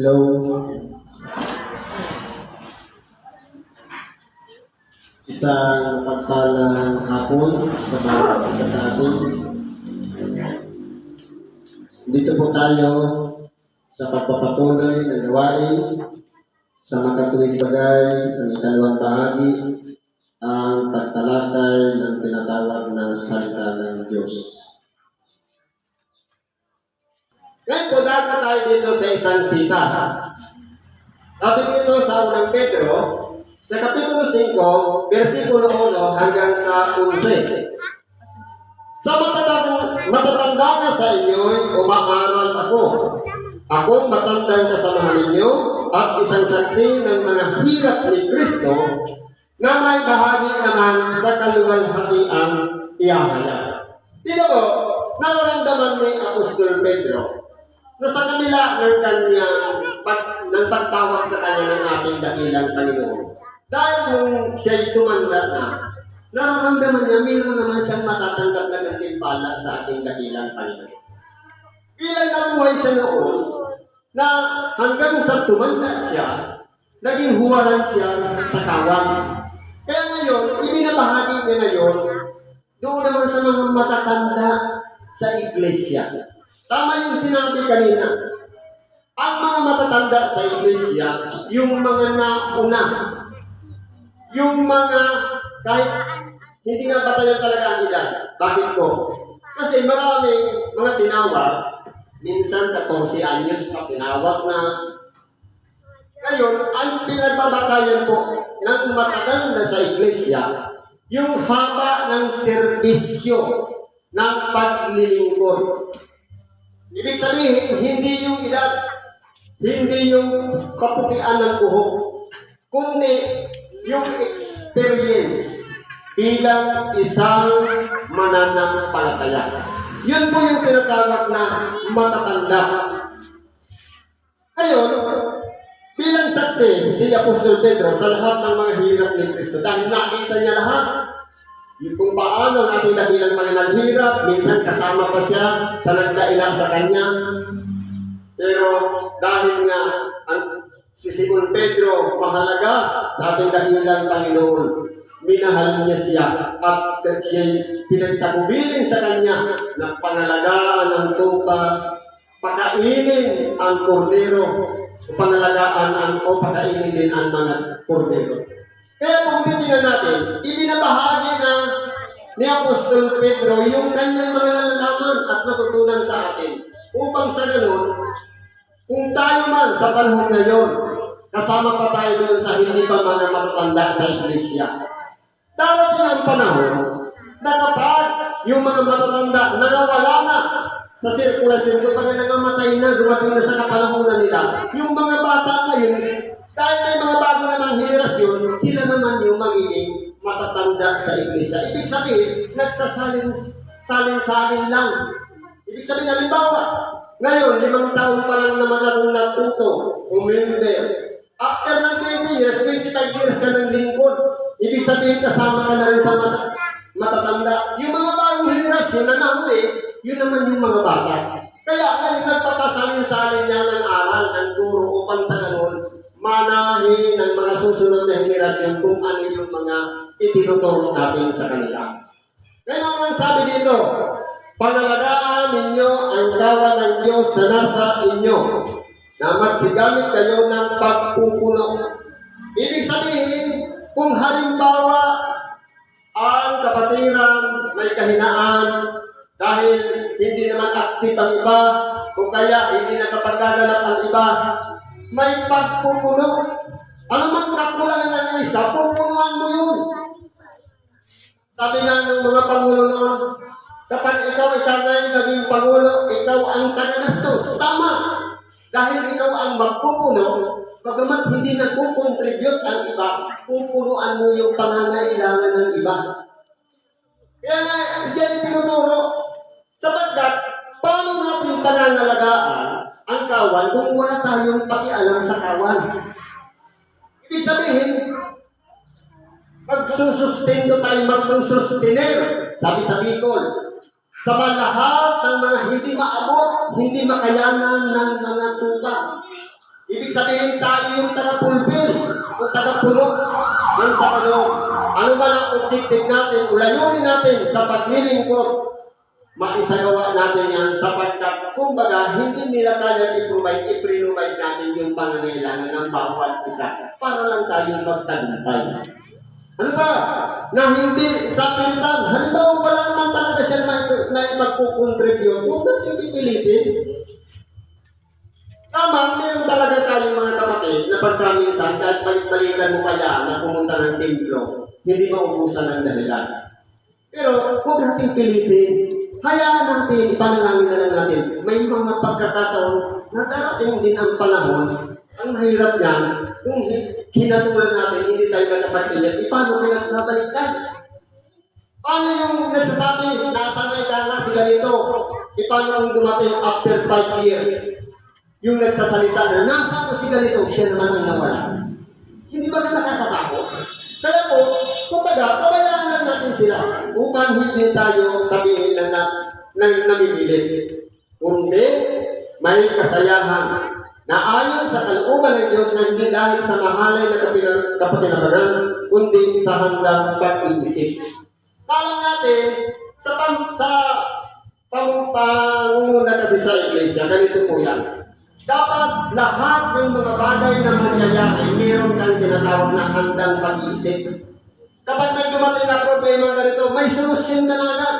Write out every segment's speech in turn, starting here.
Hello. Isang pagpalang hapon sa bawat isa sa atin. Dito po tayo sa pagpapatuloy ng gawain sa makatuwid bagay ng ikalawang bahagi ang pagtalakay ng tinatawag na salita ng Diyos. Ngayon dahil tayo dito sa isang sitas. Sabi dito sa unang Pedro, sa Kapitulo 5, versikulo 1 hanggang sa 11. Sa matatanda, matatanda na sa inyo'y umaaral ako. Akong matandang kasamahan ninyo at isang saksi ng mga hirap ni Kristo na may bahagi naman sa kaluwalhatiang iyahaya. Dito po, nararamdaman ni Apostol Pedro na sa kabila ng kanyang pag, ng pagtawag sa kanya ng ating dakilang Panginoon. Dahil nung siya'y tumanda na, nararamdaman niya mayroon naman siyang matatanggap na gantimpala sa ating dakilang Panginoon. Bilang nabuhay siya noon, na hanggang sa tumanda siya, naging huwaran siya sa kawan. Kaya ngayon, ibinabahagi niya ngayon, doon naman sa mga matatanda sa iglesia. Tama yung sinabi kanina. Ang mga matatanda sa iglesia, yung mga nauna, yung mga kahit hindi nga batayan talaga ang edad. Bakit po? Kasi maraming mga tinawag, minsan 14 anyos pa tinawag na. Ngayon, ang pinagbabatayan po ng matagal na sa iglesia, yung haba ng serbisyo ng paglilingkod. Ibig sabihin, hindi yung edad, hindi yung kaputian ng buhok, kundi yung experience bilang isang mananampalataya. Yun po yung tinatawag na matatanda. Ngayon, bilang saksi si Apostol Pedro sa lahat ng mga hirap ni Kristo dahil nakita niya lahat kung paano ang ating dakilang mga naghirap, minsan kasama pa siya sa nagdailang sa kanya. Pero dahil nga ang si Simon Pedro mahalaga sa ating dakilang Panginoon, minahal niya siya at siya pinagtagubilin sa kanya ng pangalagaan ng tupa, pakainin ang kordero, pangalagaan ang o pakainin din ang mga kordero. Kaya kung titingnan natin, ibinabahagi na ni Apostol Pedro yung kanyang mga nalalaman at natutunan sa atin. Upang sa ganun, kung tayo man sa panahon ngayon, kasama pa tayo doon sa hindi pa mga matatanda sa iglesia. Darating ang panahon na kapag yung mga matatanda nangawala na sa sirkulasyon, kapag nangamatay na, dumating na sa kapanahonan nila, yung mga bata ngayon, dahil may mga bago namang henerasyon, sila naman yung magiging matatanda sa iglesia. Ibig sabihin, nagsasalin salin-salin lang. Ibig sabihin, halimbawa, ngayon, limang taon pa lang naman akong natuto, umember. After ng 20 years, 25 years ka ng lingkod. Ibig sabihin, kasama ka na rin sa mata matatanda. Yung mga bagong henerasyon na nahuli, yun naman yung mga bata. Kaya ngayon, nagpapasalin-salin niya ng aral, ng turo manahin ng mga susunod na henerasyon kung ano yung mga itinuturo natin sa kanila. Kaya ang sabi dito, Panalagaan ninyo ang kawan ng Diyos na nasa inyo na magsigamit kayo ng pagpupuno. Ibig sabihin, kung halimbawa ang kapatiran may kahinaan dahil hindi naman active ang iba o kaya hindi nakapagkaganap ang iba, may pagpupuno. Ano man kakulangan ng isa, pupunuan mo yun. Sabi nga ng mga pangulo noon, kapag ikaw itanay naging pangulo, ikaw ang tagagastos. Tama. Dahil ikaw ang magpupuno, bagamat hindi nagkukontribute ang iba, pupunuan mo yung pangangailangan ng iba. Kaya nga, diyan tinuturo, sapagkat paano natin panangalagaan ang kawan kung wala tayong pakialam sa kawan? Ibig sabihin, magsusustento tayo, magsusustener, sabi sa Bicol, sa lahat ng mga hindi maabot, hindi makayanan ng mga tuba. Ibig sabihin tayo yung taga-pulpil o taga-pulot ng sa kaloob. Ano ba ang objective natin o layunin natin sa paglilingkod? Maisagawa natin yan sapagkat kumbaga hindi nila kaya i-provide, i-provide natin yung pangangailangan ng bawat isa para lang tayo magtagumpay. Ano ba? Na hindi sa pilitan. Halimbawa, wala naman talaga siya na, na magkukontribute. Huwag natin pipilitin. Tama, meron talaga tayong mga kapatid na pagka minsan, kahit balik-balikan mo kaya na pumunta ng templo, hindi maubusan ng dahilan. Pero huwag natin pilitin. Hayaan natin, ipanalangin na lang natin. May mga pagkakataon na darating din ang panahon, ang mahirap niyan, kung hinatulan natin, hindi tayo nagkapagpinit, e paano kung nagbabaliktad? Paano yung nagsasabi, nasanay ka nga si ganito? E paano kung dumating after five years? Yung nagsasalita na, nasaan na si ganito? Siya naman ang nawala. Hindi ba na nakakatakot? Kaya po, kumbaga, pabayaan sila upang hindi tayo sabihin na, na, na namimilit. Kundi, may kasayahan na ayon sa kalooban ng Diyos na hindi dahil sa mahalay na kapatinabagan, kundi sa handang pag-iisip. Alam natin, sa, pam, sa pangunguna kasi sa iglesia, ganito po yan. Dapat lahat ng mga bagay na mangyayari, meron kang tinatawag na handang pag-iisip. Kapag may dumating na problema ganito, may solusyon na agad.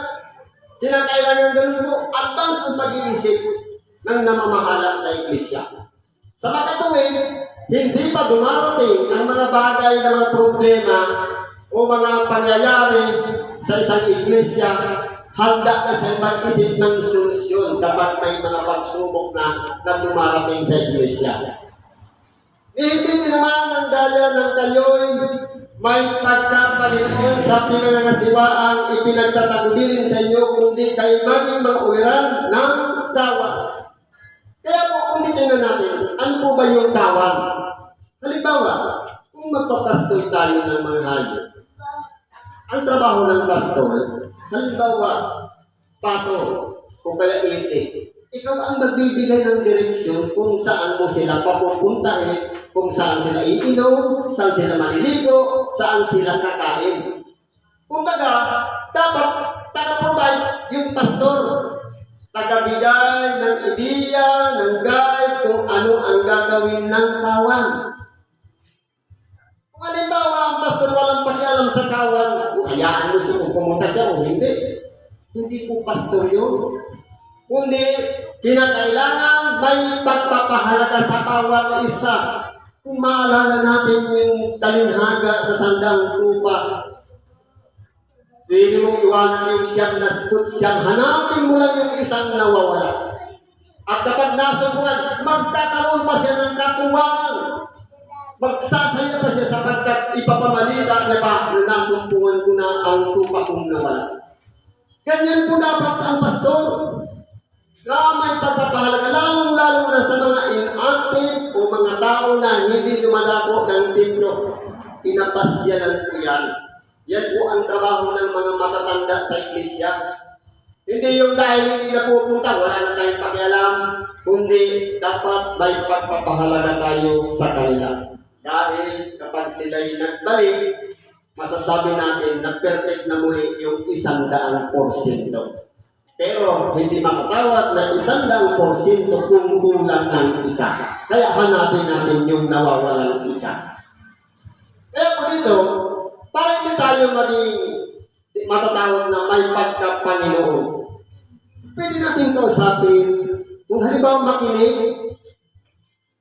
Kinakailangan ganun po, advance ang pag-iisip ng namamahala sa iglesia. Sa makatuwid, hindi pa dumarating ang mga bagay na mga problema o mga pangyayari sa isang iglesia, handa na siya mag-isip ng solusyon kapag may mga pagsubok na na dumarating sa iglesia. Hindi naman ang daya ng kayo'y may pagkapalinoon sa pinangangasiwaang ipinagtatagubilin sa inyo kundi kayo maging mga uwiran ng kawan. Kaya po kung titingnan natin, ano po ba yung kawan? Halimbawa, kung magpapastoy tayo ng mga hayop, ang trabaho ng pastor, halimbawa, pato, o kaya ite, ikaw ang magbibigay ng direksyon kung saan mo sila papupuntahin, kung saan sila iinom, saan sila maliligo, saan sila kakain. Kumbaga, dapat taga-provide yung pastor. Tagabigay ng ideya, ng guide, kung ano ang gagawin ng kawan. Kung halimbawa ang pastor walang pakialam sa kawan, kung hayaan mo siya kung pumunta siya o hindi. Hindi po pastor yun. Kundi kinakailangan may pagpapahalaga sa bawat isa. Kung maalala natin yung talinhaga sa sandang tupa, Pwede mong iwanan yung siyam na spot siyam. Hanapin mo lang yung isang nawawala. At kapag nasumpungan, magkakaroon pa siya ng katuwaan. Magsasaya pa siya sapagkat ipapamalita niya pa na nasumpungan ko na ang tupa kong nawala. Ganyan po dapat ang pastor. Na may pagpapahalaga, lalong-lalo na sa mga inactive o mga tao na hindi dumadako ng templo. Pinapasyalan po yan. Yan po ang trabaho ng mga matatanda sa iglesia. Hindi yung dahil hindi na pupunta, wala na tayong pakialam, kundi dapat may pagpapahalaga tayo sa kanila. Dahil kapag sila'y nagbalik, masasabi natin na perfect na muli yung isang daang porsyento. Pero hindi makatawag na isang daang porsyento kung kulang ng isa. Kaya hanapin natin yung nawawalang isa. Kaya po dito, para hindi tayo maging matatawag na may pagka-Panginoon, pwede natin kausapin. Kung halimbawa makinig,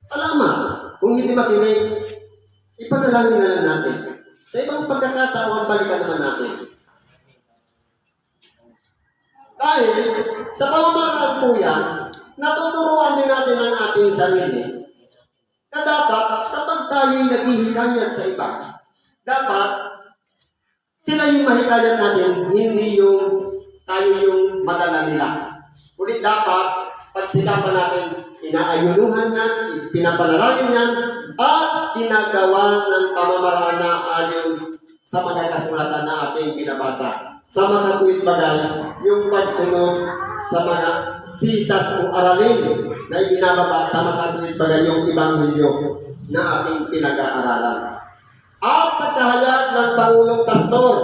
salamat. Kung hindi makinig, ipanalangin na lang natin. Sa ibang pagkakataon, balikan naman natin. Dahil sa pamamaraan po yan, natuturuan din natin ang ating sarili na dapat kapag tayo'y naghihikayat sa iba, dapat sila yung mahikayat natin, hindi yung tayo yung madala nila. Kundi dapat, pag sikapan natin, inaayunuhan yan, pinapanalangin yan, at ginagawa ng pamamaraan na ayon sa mga kasulatan na ating binabasa sa mga tuwid bagay yung pagsunod sa mga sitas o aralin na ibinababa sa mga tuwid bagay yung ibanghelyo na ating pinag-aaralan. At pagkahayag ng Pangulong Pastor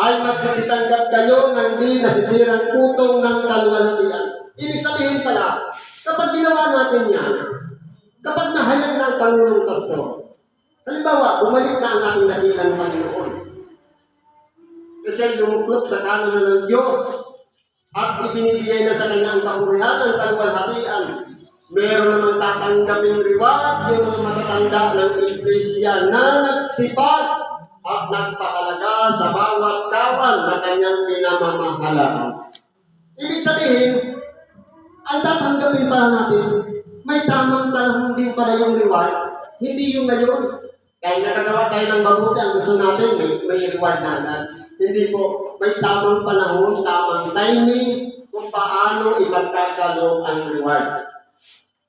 ay magsisitanggap kayo ng di nasisirang putong ng kaluwalhatian. Ibig sabihin pala, kapag ginawa natin yan, kapag nahayag na ang Pangulong Pastor, halimbawa, bumalik na ang ating dakilang Panginoon, kasi lumuklok sa kanan ng Diyos at ibinibigay na sa kanya ang kapurihan ng kaluwalhatian. Meron namang tatanggapin reward yung mga matatanda ng iglesia na nagsipag at nagpahalaga sa bawat kawan na kanyang pinamamahalaan. Ibig sabihin, ang tatanggapin pala natin, may tamang panahon din pala yung reward, hindi yung ngayon. Kaya nakagawa tayo ng mabuti, ang gusto natin, may, may reward na agad. Hindi po, may tamang panahon, tamang timing, kung paano ipagkakaloob ang reward.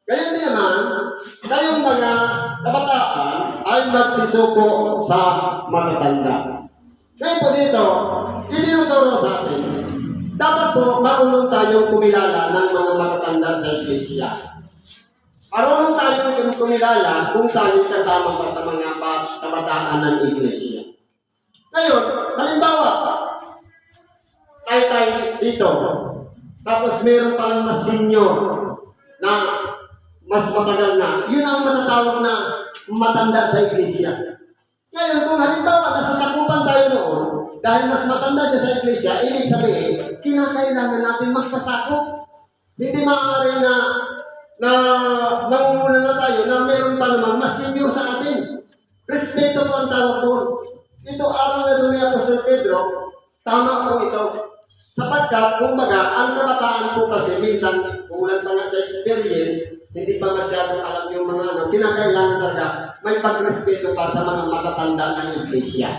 Kaya din naman, kayong mga kabataan ay magsisuko sa matatanda. Kaya po dito, itinuturo sa atin, dapat po marunong tayong kumilala ng mga matatanda sa iglesia. Marunong tayong kumilala kung tayo kasama pa sa mga ba- kabataan ng iglesia. Ngayon, halimbawa, tayo tayo dito, tapos meron palang mas senior na mas matagal na, yun ang matatawag na matanda sa iglesia. Ngayon, kung halimbawa nasasakupan tayo noon, dahil mas matanda siya sa iglesia, ibig sabihin, kinakailangan natin magpasakop. Hindi maaari na na nangunguna na tayo na meron pa naman mas senior sa atin. Respeto po ang tawag doon. Ito, aral na doon ni Apostol Pedro, tama po ito. Sapagkat, kumbaga, ang kabataan po kasi minsan, kulang pa nga sa experience, hindi pa masyadong alam yung mga ano, kinakailangan talaga may pagrespeto pa sa mga matatanda ng iglesia.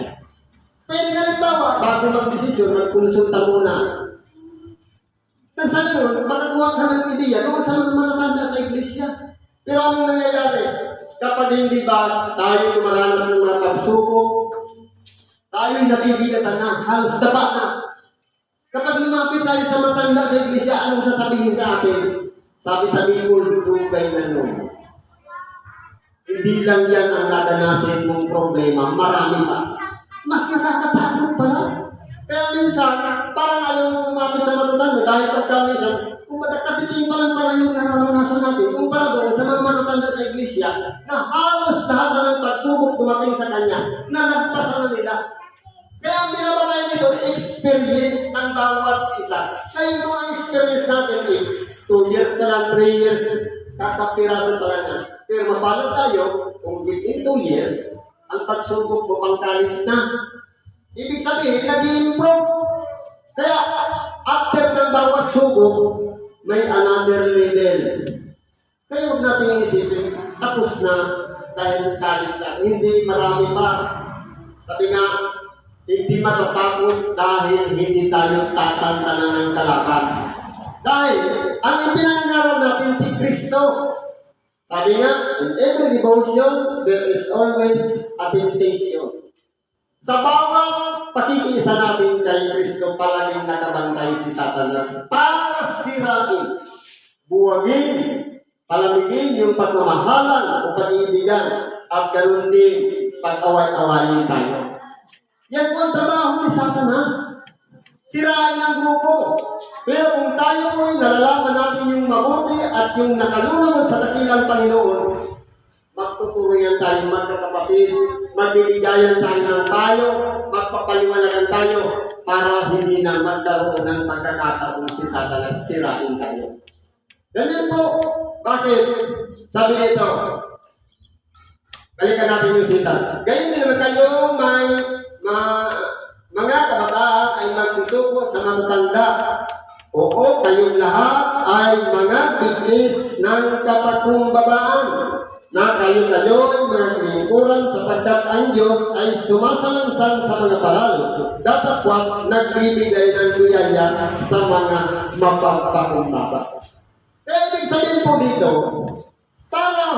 Pwede nga halimbawa, bago mag-desisyon, magkonsulta muna. Nang sa ganun, makakuha ka ng ideya doon sa mga matatanda sa iglesia. Pero anong nangyayari? Kapag hindi ba tayo dumaranas ng mga pagsubok, tayo'y nabibigatan na, halos daba na. Kapag lumapit tayo sa matanda sa iglesia, anong sasabihin sa atin? Sabi sa Bibol, dugay na nun. Hindi lang yan ang nadanasin mong problema, marami pa. Mas nakakatakot pala. Kaya minsan, parang ayaw mo lumapit sa matatanda dahil pagka minsan, kung magkakapiting pa lang pala yung nararanasan natin, kumpara doon sa mga matatanda sa iglesia, na halos lahat na ng pagsubok dumating sa kanya, na nagpasa. Kaya ang binabalay nito, experience ng bawat isa. Kaya kung ang experience natin eh, two years pa lang, three years, kakapirasan pa lang yan. Pero mapalad tayo, kung within two years, ang pagsubok mo pang college na. Ibig sabihin, nag-improve. Kaya, after ng bawat subok, may another level. Kaya huwag natin isipin, tapos na dahil college na. Hindi, marami pa. Sabi nga, hindi matatapos dahil hindi tayo tatantanan ng kalaban. Dahil, ang ipinangaral natin si Kristo. Sabi nga, in every devotion, there is always a temptation. Sa bawat pakikiisa natin kay Kristo, palaging nakabantay si Satanas para sirain, buwagin, palamigin yung pagmamahalan o pag-iibigan at ganun din pag-away-awayin tayo. Yan po ang trabaho ni Satanas. Sirain ang grupo. Pero kung tayo po ay nalalaman natin yung mabuti at yung nakalulunod sa dakilang Panginoon, magtuturian tayo magkakapatid, magbibigyan tayo ng payo, magpapaliwanagan tayo para hindi na magkaroon ng pagkakataon si Satanas sirain tayo. Ganyan po. Bakit? Sabi nito, balikan natin yung sitas. Ganyan din naman kayo matatanda. Oo, kayong lahat ay mga bigis ng kapakumbabaan na kayo-kayo'y mga lingkuran sapagkat ang Diyos ay sumasalansan sa mga palalo. Datapwat nagbibigay ng biyaya sa mga mapagpakumbaba. Kaya ibig sabihin po dito, para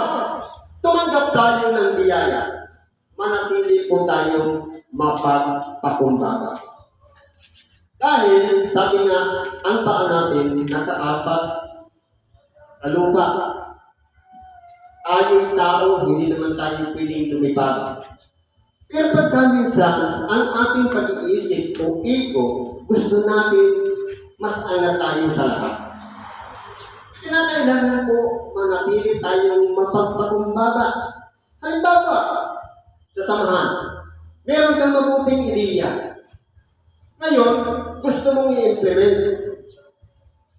tumanggap tayo ng biyaya, manatili po tayong mapagpakumbaba. Dahil, sabi nga, ang paa natin nakaapat sa lupa. Tayo'y tao, hindi naman tayo pwedeng lumipad. Pero pagka minsan, ang ating pag-iisip o ego, gusto natin mas angat tayo sa lahat. Kinakailangan po manatili tayong mapagpakumbaba. Halimbawa, sa samahan, meron kang mabuting ideya. Ngayon, gusto mong i-implement.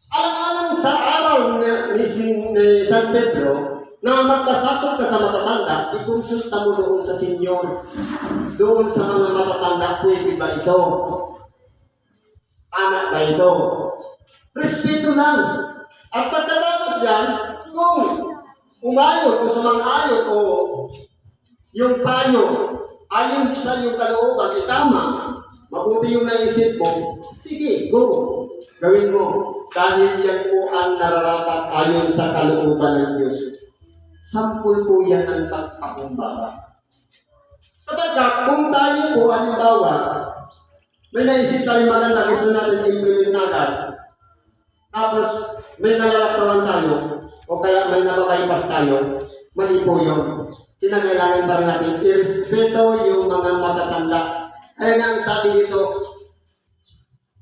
Alang-alang sa araw ni, ni, San Pedro, na magkasakot ka sa matatanda, ikonsulta mo doon sa senyor. Doon sa mga matatanda, pwede ba ito? Anak ba ito? Respeto lang. At pagkatapos yan, kung umayon o sumang-ayon o yung payo, ayon sa yung kalooban, itama, mabuti yung naisip mo, sige, go, gawin mo. Dahil yan po ang nararapat ayon sa kalooban ng Diyos. Sampul po yan ng pagpakumbaba. Sapagkat kung tayo po, halimbawa, may naisip tayo maganda, gusto natin implement agad, tapos may nalalaktawan tayo, o kaya may nababypass tayo, mali po yun. Kinakailangan pa rin natin irespeto yung mga matatanda. Kaya nga ang sabi dito,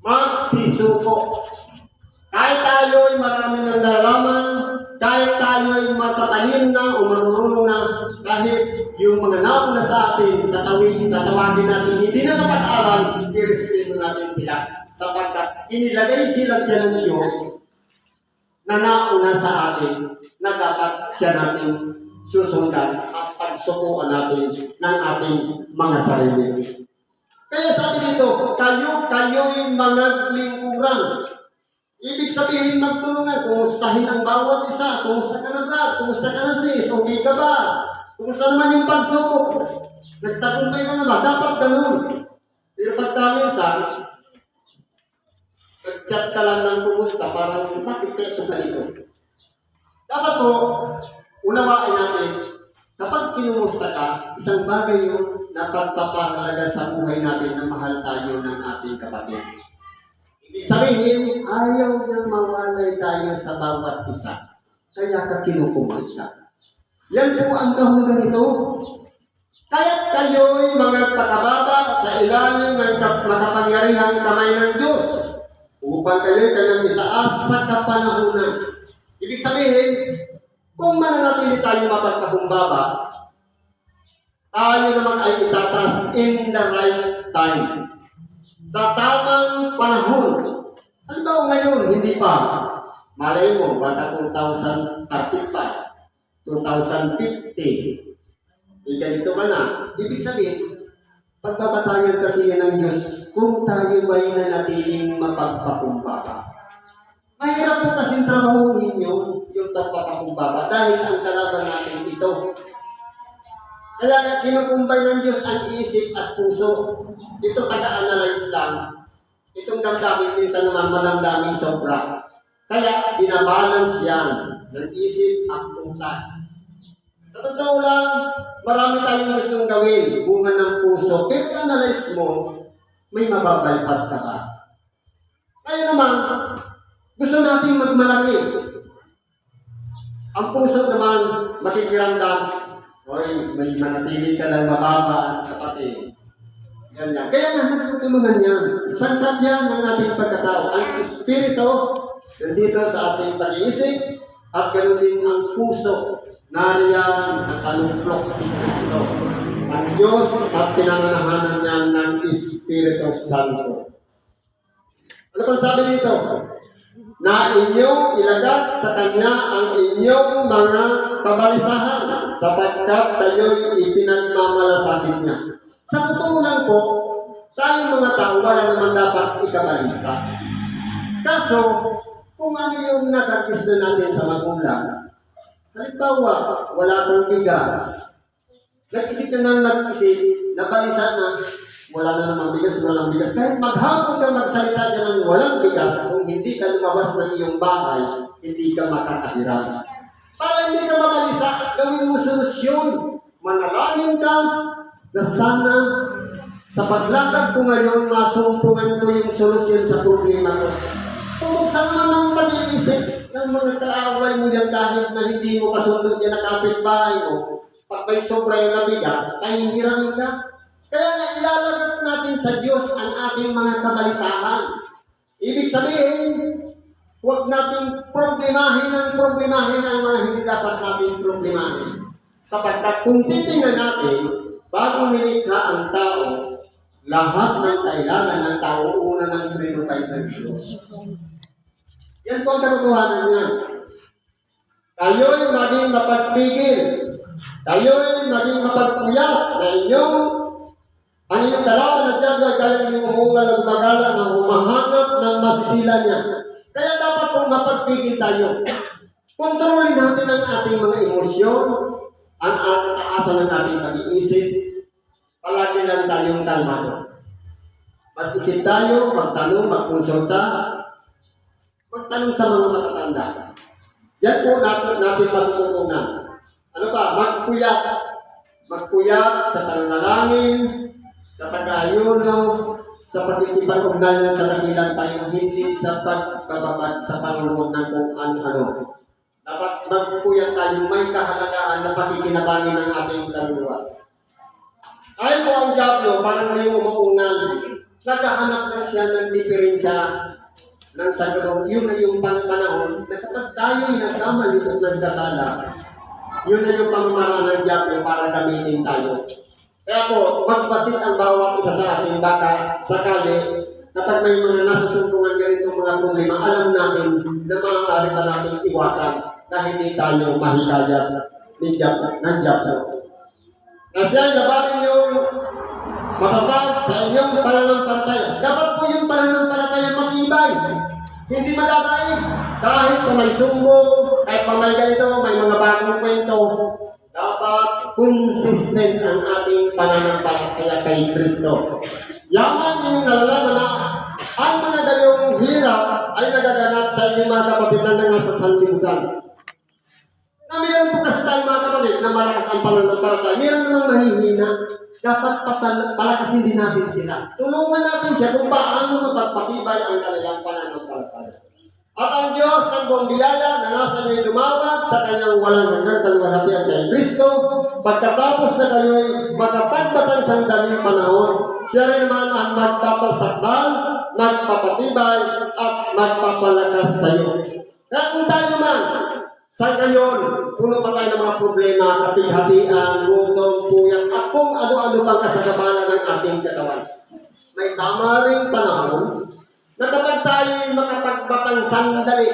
magsisuko. Kahit tayo'y marami ng nalaman, kahit tayo'y matatalim na o marunong na, kahit yung mga nauna sa atin, tatawin, tatawagin natin, hindi na napag-aral, irespeto natin sila. Sapagkat inilagay sila dyan ng Diyos na nauna sa atin, na dapat siya natin susundan at pagsukuan natin ng ating mga sarili. Kaya sabi dito, kayo, kayo'y mga lingkuran. Ibig sabihin magtulungan, kumustahin ang bawat isa, kumusta ka na Brad, kumusta ka na sis, okay ka ba? Kumusta naman yung pagsubok? Nagtagumpay ka na ba? Dapat ganun. Pero pagka minsan, nag-chat ka lang ng kumusta, parang bakit ka ito ganito? Dapat po, unawain natin, kapag kinumusta ka, isang bagay yun na pagpapahalaga sa buhay natin na mahal tayo ng ating kapatid. Ibig sabihin, ayaw niyang mawalay tayo sa bawat isa. Kaya ka kinukumusta. Yan po ang kahulugan nito. Kaya't kayo'y mga takababa sa ilalim ng kap- makapangyarihang kamay ng Diyos upang kayo'y kanyang itaas sa kapanahunan. Ibig sabihin, kung mananatili tayo mapagpakumbaba, tayo naman ay itataas in the right time. Sa tamang panahon. Halimbawa ngayon, hindi pa. Malay mo, baka 2035, 2050, eh, ganito ka na. Ibig sabihin, pagbabatayan kasi yan ng Diyos kung tayo ba'y nanatiling mapagpakumbaba. Mahirap po kasing trabahuhin yun, yung pagpapakumbaba, dahil ang kalaban natin ito. Kaya kinukumbay ng Diyos ang isip at puso. Ito taga-analyze lang. Itong damdamin minsan naman madamdaming sobra. Kaya binabalance yan ng isip at utak. Sa totoo lang, marami tayong gustong gawin, bunga ng puso. Pero analyze mo, may mababypass ka ba? Kaya naman, gusto nating magmalaki. Ang puso naman, makikiramdam, Hoy, may manatili ka lang mababa, kapatid. Ganyan. Kaya nga, nagtutulungan yan. Sangkap yan ng ating pagkatao. Ang Espiritu, nandito sa ating pag-iisip, at ganoon din ang puso. Nariyan, nakalumplok si Kristo. Ang Diyos at pinanganahanan niya ng Espiritu Santo. Ano pang sabi dito? Na inyong ilagak sa Kanya ang inyong mga kabalisahan sapagkat kayo'y ipinagmamalasakit niya. Sa totoo lang po, tayong mga tao wala naman dapat ikabalisa. Kaso, kung ano yung nakakis na natin sa magulang, halimbawa, wala kang bigas, nag-isip ka nang nag-isip, nabalisa na, wala na namang bigas, walang bigas. Kahit maghapon ka magsalita dyan ng walang bigas, kung hindi ka lumabas ng iyong bahay, hindi ka makakahiram. Para hindi ka mabalisa, gawin mo solusyon. Manalangin ka na sana Sa paglakad ko ngayon, masumpungan ko yung solusyon sa problema ko. Pumuksan naman ng pag-iisip ng mga kaaway mo yan kahit na hindi mo kasundot yan na kapitbahay mo. Pag may sobra yan na bigas, ay hiramin ka. Kaya nga ilalagat natin sa Diyos ang ating mga kabalisahan. Ibig sabihin, huwag nating problemahin ang problemahin ang mga hindi dapat nating problemahin. Sapagkat kung titingnan natin, bago nilikha ang tao, lahat ng kailangan ng tao una ng prinupay ng Diyos. Yan po ang katotohanan niya. Kayo'y maging mapagpigil. Kayo'y maging mapagpuyat na inyong ang inyong kalaban at diablo ay kayang inyong umuungal at gumagala ng humahanap ng masisila niya. Kaya dapat kung mapagpigil tayo. Kontrolin natin ang ating mga emosyon, ang ating taasan ng ating pag-iisip. Palagi lang tayong kalmado. Mag-isip tayo, magtanong, magkonsulta, magtanong sa mga matatanda. Yan po natin, natin matutunan. Ano pa? Magpuyat. Magpuyat sa pananalangin, sa pag-ayuno, sa pagkikipag-ugnayan sa kabilang tayo, hindi sa pagbababad sa Panginoon ng kung ano-ano. Dapat magpuyat tayo, may kahalagaan na pakikinabangin ng ating kaluluwa. Ay po ang Diablo, parang may umuungan. Naghahanap lang siya ng diferensya ng sagabong. Yun na yung panahon na kapag tayo'y nagkamali at nagkasala, yun na yung pamamaraan ng Diablo para gamitin tayo. Kaya po, magbasit ang bawat isa sa atin baka sakali kapag may mga nasusumpungan ganitong mga problema, alam natin na maaari pa natin iwasan na hindi tayo mahikayat ni Diablo, ng Diablo. Na siya ay labanin yung matatag sa inyong pananampalataya. Dapat po yung pananampalataya matibay. Hindi madadaig. Kahit pa may sumbo, kahit pa may ganito, may mga bagong kwento, dapat consistent ang pananampalataya kay Kristo. Yaman inyong nalalaman na ang mga gayong hirap ay nagaganap sa inyong mga kapatid na nasa sanlibutan. Na meron po kasi tayong mga kapatid na malakas ang pananampalataya. Meron namang mahihina. Dapat patal- palakasin din natin sila. Tulungan natin siya kung paano mapagpatibay ang kanilang pananampalataya. At ang Diyos ng buong biyaya na nasa iyo'y dumawag sa kanyang walang hanggang kaluwalhatian kay Kristo, pagkatapos na kayo'y panahon, siya rin naman ang magpapasakdal, magpapatibay, at magpapalakas sa iyo. Kaya kung tayo man, sa ngayon, puno pa tayo ng mga problema, kapighatian, gutom, puyang, at kung ano-ano pang kasagabalan ng ating katawan. May tama ring panahon na kapag tayo makapagbatang sandali,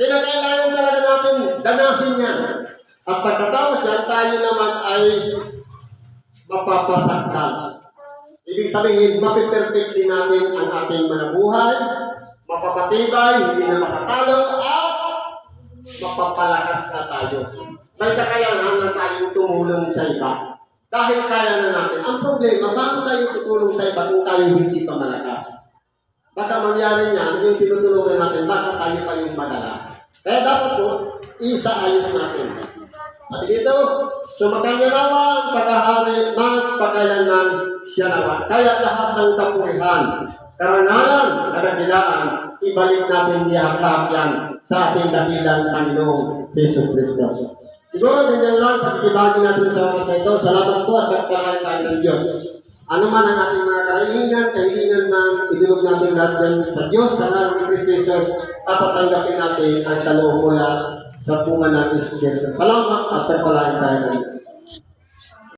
kinakailangan talaga natin danasin yan. At pagkatapos yan, tayo naman ay mapapasaktan. Ibig sabihin, mapiperfect din natin ang ating mga buhay, mapapatibay, hindi na makatalo, at mapapalakas na tayo. May kakayahan na tayong tumulong sa iba. Dahil kaya na natin. Ang problema, paano tayo tutulong sa iba kung tayo hindi pa malakas? Baka mangyari niyan, yung tinutulungan natin, baka tayo pa yung madala. Kaya dapat po, isaayos natin. At dito, sumakanya nawa ang pagkahari, magpakailanman siya nawa. Kaya lahat ng kapurihan, karangalan, kadakilaan, ibalik natin niya yan sa ating dakilang Panginoong Yesu Kristo. Siguro ganyan lang pagkibagi natin sa oras na ito. Salamat po at pagkakaroon tayo ng Diyos. Ano man ang ating mga kahilingan, kahilingan man, idulog natin lahat sa Diyos, sa ngalan ni Kristo Jesus, at tatanggapin natin ang kaloob sa bunga ng Espiritu. Salamat at pagpalain tayo ng.